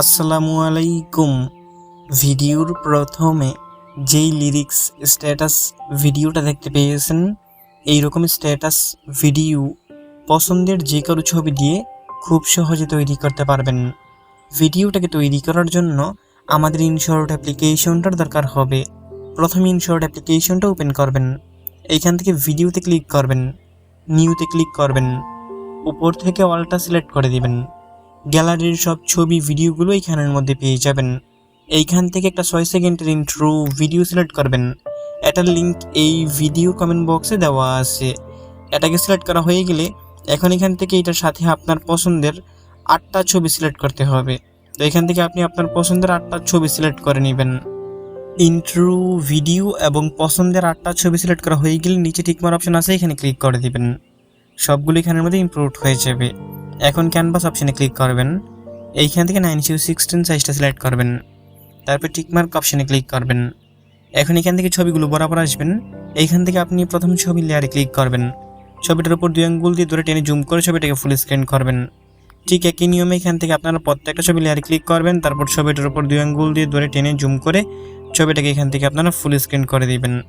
আসসালামু আলাইকুম। ভিডিওর প্রথমে যেই লিরিক্স স্ট্যাটাস ভিডিওটা দেখতে পেয়েছেন এই রকম স্ট্যাটাস ভিডিও পছন্দের যে কারও ছবি দিয়ে খুব সহজে তৈরি করতে পারবেন। ভিডিওটাকে তৈরি করার জন্য আমাদের ইনশর্ট অ্যাপ্লিকেশনটার দরকার হবে। প্রথমে ইনশর্ট অ্যাপ্লিকেশনটা ওপেন করবেন। এইখান থেকে ভিডিওতে ক্লিক করবেন। নিউতে ক্লিক করবেন। উপর থেকে অলটা সিলেক্ট করে দিবেন। গ্যালারির সব ছবি, ভিডিওগুলো এইখানের মধ্যে পেয়ে যাবেন। এইখান থেকে একটা ছয় সেকেন্ডের ইন্ট্রো ভিডিও সিলেক্ট করবেন। এটার লিঙ্ক এই ভিডিও কমেন্ট বক্সে দেওয়া আছে। এটাকে সিলেক্ট করা হয়ে গেলে এখন এখান থেকে এটার সাথে আপনার পছন্দের আটটা ছবি সিলেক্ট করতে হবে। তো এখান থেকে আপনি আপনার পছন্দের আটটা ছবি সিলেক্ট করে নেবেন। ইন্ট্রো ভিডিও এবং পছন্দের আটটা ছবি সিলেক্ট করা হয়ে গেলে নিচে টিকমার অপশন আছে, এখানে ক্লিক করে দিবেন। সবগুলো এখানের মধ্যে ইমপ্রুভ হয়ে যাবে। এখন ক্যানভাস অপশনে ক্লিক করবেন। এইখান থেকে নাইন জিরো সিক্সটিন সাইজটা সিলেক্ট করবেন। তারপর টিকমার্ক অপশনে ক্লিক করবেন। এখন এখান থেকে ছবিগুলো বরাবর আসবেন। এইখান থেকে আপনি প্রথম ছবি লেয়ারে ক্লিক করবেন। ছবিটার উপর দুই আঙ্গুল দিয়ে ধরে টেনে জুম করে ছবিটাকে ফুল স্ক্রিন করবেন। ঠিক একই নিয়মে এখান থেকে আপনারা প্রত্যেকটা ছবি লেয়ারে ক্লিক করবেন। তারপর ছবিটার উপর দুই আঙ্গুল দিয়ে ধরে টেনে জুম করে ছবিটাকে এখান থেকে আপনারা ফুল স্ক্রিন করে দিবেন।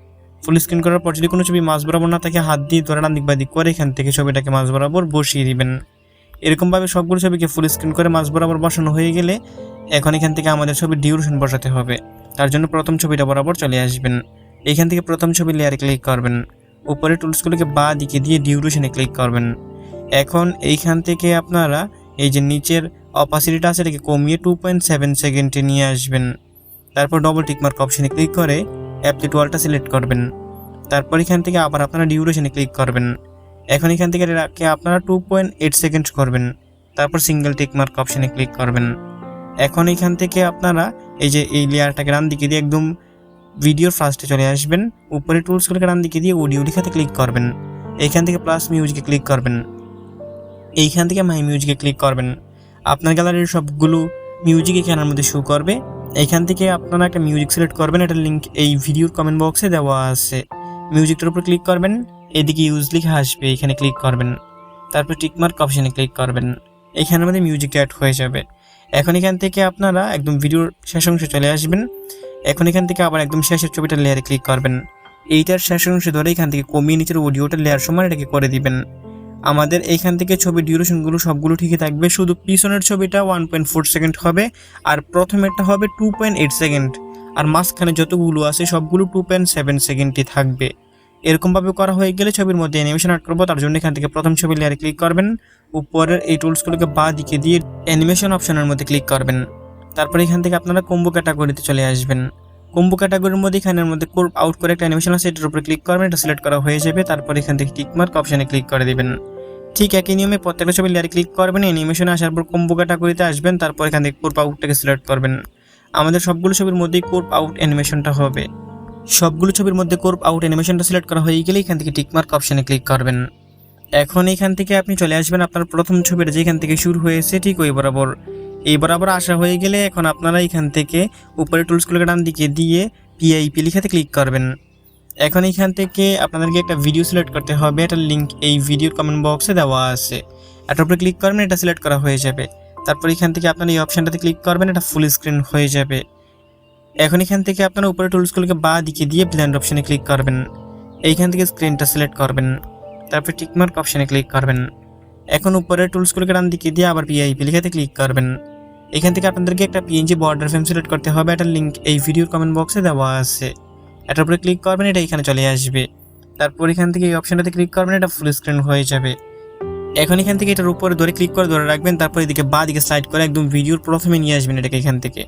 ফুল স্ক্রিন করার পর যদি কোনো ছবি মাঝ বরাবর না থাকে, হাত দিয়ে ধরে ডান দিক বা দিক করে এখান থেকে ছবিটাকে মাঝ বরাবর বসিয়ে দিবেন। এরকমভাবে সবগুলো ছবিকে ফুল স্ক্রিন করে মাঝ বরাবর বসানো হয়ে গেলে এখন এখান থেকে আমাদের ছবির ডিউরেশন বসাতে হবে। তার জন্য প্রথম ছবিটা বরাবর চলে আসবেন। এখান থেকে প্রথম ছবি লেয়ারে ক্লিক করবেন। উপরে টুলসগুলোকে বা দিকে দিয়ে ডিউরেশনে ক্লিক করবেন। এখন এইখান থেকে আপনারা এই যে নিচের অপাসিটিটা আছে, এটাকে কমিয়ে টু পয়েন্ট সেভেন সেকেন্ডে নিয়ে আসবেন। তারপর ডবল টিকমার্ক অপশনে ক্লিক করে অ্যাপলিট ওয়ালটা সিলেক্ট করবেন। তারপর এখান থেকে আবার আপনারা ডিউরেশনে ক্লিক করবেন। এখন এখান থেকে এটাকে আপনারা টু পয়েন্ট এইট সেকেন্ড করবেন। তারপর সিঙ্গেল টিকমার্ক অপশানে ক্লিক করবেন। এখন এখান থেকে আপনারা এই যে এই লেয়ারটাকে ডান দিকে দিয়ে একদম ভিডিওর ফার্স্টে চলে আসবেন। উপরে টুলসগুলোকে ডান দিকে দিয়ে অডিও লেখাতে ক্লিক করবেন। এইখান থেকে প্লাস মিউজিকে ক্লিক করবেন। এইখান থেকে মাই মিউজিকে ক্লিক করবেন। আপনার গ্যালারির সবগুলো মিউজিক এখানের মধ্যে শো করবে। এইখান থেকে আপনারা একটা মিউজিক সিলেক্ট করবেন। এটার লিঙ্ক এই ভিডিওর কমেন্ট বক্সে দেওয়া আছে। মিউজিকটার উপর ক্লিক করবেন। এদিকে ইউজ লিখে আসবে এখানে ক্লিক করবেন। তারপর টিকমার্ক অপশানে ক্লিক করবেন। এখানের মধ্যে মিউজিক অ্যাড হয়ে যাবে। এখন এখান থেকে আপনারা একদম ভিডিওর শেষ অংশে চলে আসবেন। এখন এখান থেকে আবার একদম শেষের ছবিটার লেয়ারে ক্লিক করবেন। এইটার শেষ অংশে ধরে এখান থেকে কমিয়ে নিচের অডিওটা লেয়ার সমান এটাকে করে দিবেন। আমাদের এইখান থেকে ছবির ডিউরেশনগুলো সবগুলো ঠিকই থাকবে। শুধু পিছনের ছবিটা ওয়ান পয়েন্ট ফোর সেকেন্ড হবে আর প্রথমেরটা হবে টু পয়েন্ট এইট সেকেন্ড আর মাঝখানে যতগুলো আছে সবগুলো টু পয়েন্ট সেভেন সেকেন্ডই থাকবে। এরকমভাবে করা হয়ে গেলে ছবির মধ্যে অ্যানিমেশন অ্যাড করব, তার জন্য এখান থেকে প্রথম ছবি লেয়ারে ক্লিক করবেন। উপরের এই টুলসগুলোকে বা দিকে দিয়ে অ্যানিমেশন অপশনের মধ্যে ক্লিক করবেন। তারপর এখান থেকে আপনারা কম্বো ক্যাটাগরিতে চলে আসবেন। কম্বো ক্যাটাগরির মধ্যে এখানের মধ্যে কোর্প আউট করে একটা অ্যানিমেশন আছে, এটার উপরে ক্লিক করবেন, এটা সিলেক্ট করা হয়ে যাবে। তারপর এখান থেকে টিকমার্ক অপশনে ক্লিক করে দেবেন। ঠিক একই নিয়মে প্রত্যেকটা ছবি লেয়ারে ক্লিক করবেন অ্যানিমেশনে আসার পর কম্বো ক্যাটাগরিতে আসবেন, তারপর এখান থেকে কোর্প আউটটাকে সিলেক্ট করবেন। আমাদের সবগুলো ছবির মধ্যেই কোর্প আউট অ্যানিমেশনটা হবে। সবগুলো ছবির মধ্যে কোর্প আউট অ্যানিমেশনটা সিলেক্ট করা হয়ে গেলে এখান থেকে টিকমার্ক অপশানে ক্লিক করবেন। এখন এখান থেকে আপনি চলে আসবেন আপনার প্রথম ছবিটা যেখান থেকে শুরু হয়েছে ঠিক ওই বরাবর। এই বরাবর আসা হয়ে গেলে এখন আপনারা এখান থেকে উপরে টুলসগুলোকে ডান দিকে দিয়ে পিআইপি লিখাতে ক্লিক করবেন। এখন এখান থেকে আপনাদেরকে একটা ভিডিও সিলেক্ট করতে হবে এটার লিঙ্ক এই ভিডিওর কমেন্ট বক্সে দেওয়া আছে। এটার উপরে ক্লিক করবেন, এটা সিলেক্ট করা হয়ে যাবে। তারপর এখান থেকে আপনারা এই অপশানটাতে ক্লিক করবেন, এটা ফুল স্ক্রিন হয়ে যাবে। এখন এখান থেকে আপনারা উপরে টুলসগুলোকে বা দিকে দিয়ে ব্ল্যান্ড অপশানে ক্লিক করবেন। এইখান থেকে স্ক্রিনটা সিলেক্ট করবেন। তারপর টিকমার্ক অপশানে ক্লিক করবেন। এখন উপরে টুলসগুলোকে ডান দিকে দিয়ে আবার পিআইপি লিখাতে ক্লিক করবেন। এখান থেকে আপনাদেরকে একটা পিএনজি বর্ডার ফ্রেম সিলেক্ট করতে হবে। এটার লিঙ্ক এই ভিডিওর কমেন্ট বক্সে দেওয়া আছে। এটার উপরে ক্লিক করবেন, এটা এখানে চলে আসবে। তারপর এখান থেকে এই অপশানটাতে ক্লিক করবেন, এটা ফুল স্ক্রিন হয়ে যাবে। এখন এখান থেকে এটার উপরে ধরে ক্লিক করে ধরে রাখবেন। তারপর এদিকে বা দিকে স্লাইড করে একদম ভিডিওর প্রথমে নিয়ে আসবেন এটাকে এখান থেকে।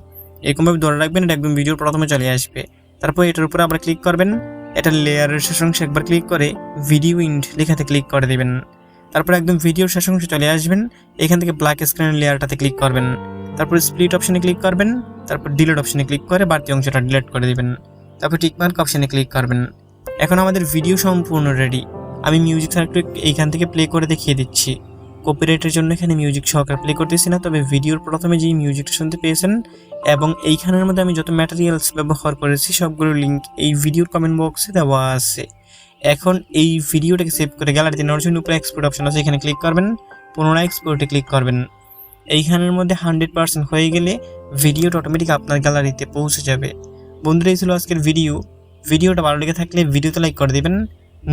এরকমভাবে ধরে রাখবেন, এটা একদম ভিডিওর প্রথমে চলে আসবে। তারপর এটার উপরে আবার ক্লিক করবেন, এটা লেয়ারের শেষ অংশে একবার ক্লিক করে ভিডিও ইন্ড লেখাতে ক্লিক করে দেবেন। তারপর একদম ভিডিওর শেষ অংশে চলে আসবেন, এখান থেকে ব্ল্যাক স্ক্রিনের লেয়ারটাতে ক্লিক করবেন। তারপর স্প্লিট অপশনে ক্লিক করবেন, তারপর ডিলিট অপশনে ক্লিক করে বাড়তি অংশটা ডিলিট করে দেবেন। তারপর টিকমার্ক অপশনে ক্লিক করবেন। এখন আমাদের ভিডিও সম্পূর্ণ রেডি আমি মিউজিক একটু এইখান থেকে প্লে করে দেখিয়ে দিচ্ছি। কপিরাইটের জন্য এখানে মিউজিক সহ অ্যাপ্লাই করতেছি না, তবে ভিডিওর প্রথমে যেই মিউজিকটা শুনতে পেয়েছেন এবং এইখানের মধ্যে আমি যত ম্যাটেরিয়ালস ব্যবহার করেছি সবগুলো লিঙ্ক এই ভিডিওর কমেন্ট বক্সে দেওয়া আছে। এখন এই ভিডিওটাকে সেভ করে গ্যালারিতে নেওয়ার জন্য উপরে এক্সপোর্ট অপশন আছে, এখানে ক্লিক করবেন, পুনরায় এক্সপোর্টে ক্লিক করবেন। এইখানের মধ্যে হান্ড্রেড পার্সেন্ট হয়ে গেলে ভিডিওটা অটোমেটিক আপনার গ্যালারিতে পৌঁছে যাবে। বন্ধুরা, এই ছিল আজকের ভিডিও ভিডিওটা ভালো লেগে থাকলে ভিডিওতে লাইক করে দেবেন,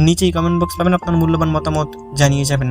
নিচেই কমেন্ট বক্স পাবেন, আপনার মূল্যবান মতামত জানিয়ে যাবেন।